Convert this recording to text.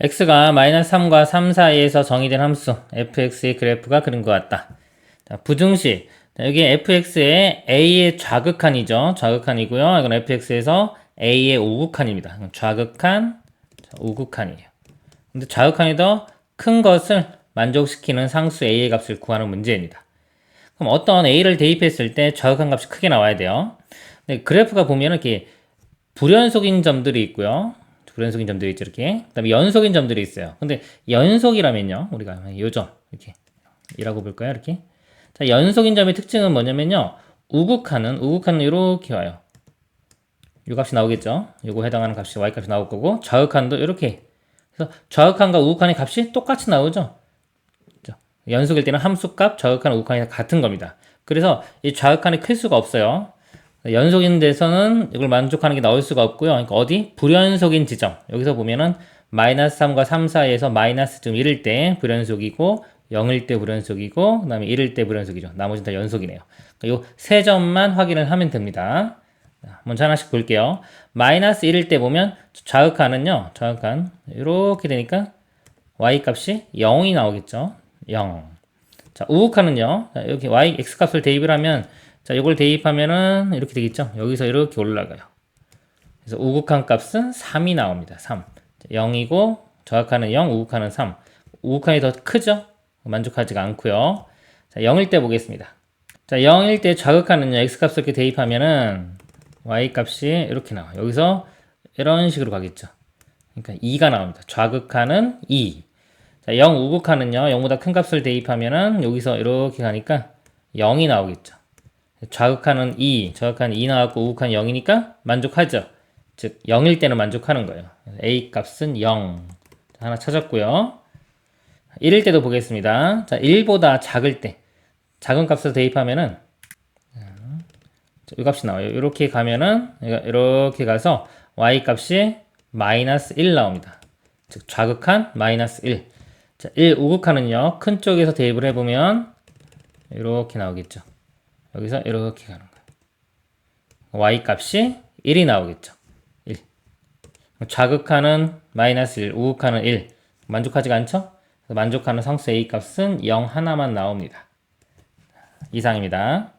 x가 마이너스 3과 3 사이에서 정의된 함수 fx의 그래프가 그린 것 같다. 자, 부등식. 자, 여기 fx의 a의 좌극한이죠. 좌극한이고요. 이건 fx에서 a의 우극한입니다. 좌극한, 자, 우극한이에요. 근데 좌극한이 더 큰 것을 만족시키는 상수 a의 값을 구하는 문제입니다. 그럼 어떤 a를 대입했을 때 좌극한 값이 크게 나와야 돼요. 근데 그래프가 보면 이렇게 불연속인 점들이 있고요. 불연속인 점들이 있죠, 이렇게. 그 다음에 연속인 점들이 있어요. 근데 연속이라면요, 우리가 요점, 이렇게. 이라고 볼까요, 이렇게. 자, 연속인 점의 특징은 뭐냐면요, 우극한은, 우극한은 이렇게 와요. 요 값이 나오겠죠? 요거 해당하는 값이 y 값이 나올 거고, 좌극한도 이렇게. 그래서 좌극한과 우극한의 값이 똑같이 나오죠? 그죠? 연속일 때는 함수값, 좌극한, 우극한이 같은 겁니다. 그래서 이 좌극한이 클 수가 없어요. 연속인 데서는 이걸 만족하는 게 나올 수가 없고요. 그러니까 어디? 불연속인 지점. 여기서 보면은 마이너스 3과 3 사이에서 마이너스 좀 1일 때 불연속이고 0일 때 불연속이고 그다음에 1일 때 불연속이죠. 나머지는 다 연속이네요. 이세 점만 확인을 하면 됩니다. 자, 먼저 하나씩 볼게요. 마이너스 1일 때 보면 좌극한은요. 좌극한 이렇게 되니까 y 값이 0이 나오겠죠. 0. 자, 우극한은요. 자, 이렇게 y x 값을 대입을 하면 자, 이걸 대입하면은 이렇게 되겠죠. 여기서 이렇게 올라가요. 그래서 우극한 값은 3이 나옵니다. 3. 0이고 좌극한은 0, 우극한은 3. 우극한이 더 크죠? 만족하지가 않고요. 자, 0일 때 보겠습니다. 자, 0일 때 좌극한은요. x값을 이렇게 대입하면은 y 값이 이렇게 나와요. 여기서 이런 식으로 가겠죠. 그러니까 2가 나옵니다. 좌극한은 2. 자, 0 우극한은요. 0보다 큰 값을 대입하면은 여기서 이렇게 가니까 0이 나오겠죠. 좌극한은 2, 좌극한 2 나왔고 우극한 0이니까 만족하죠. 즉 0일 때는 만족하는 거예요. a 값은 0. 자, 하나 찾았고요. 1일 때도 보겠습니다. 자, 1보다 작을 때 작은 값을 대입하면은 자, 이 값이 나와요. 이렇게 가면은 이렇게 가서 y 값이 마이너스 1 나옵니다. 즉 좌극한 마이너스 1. 자, 1 우극한은요. 큰 쪽에서 대입을 해보면 이렇게 나오겠죠. 여기서 이렇게 가는 거예요. y 값이 1이 나오겠죠. 1. 좌극하는 마이너스 1, 우극하는 1. 만족하지가 않죠? 만족하는 상수 a 값은 0 하나만 나옵니다. 이상입니다.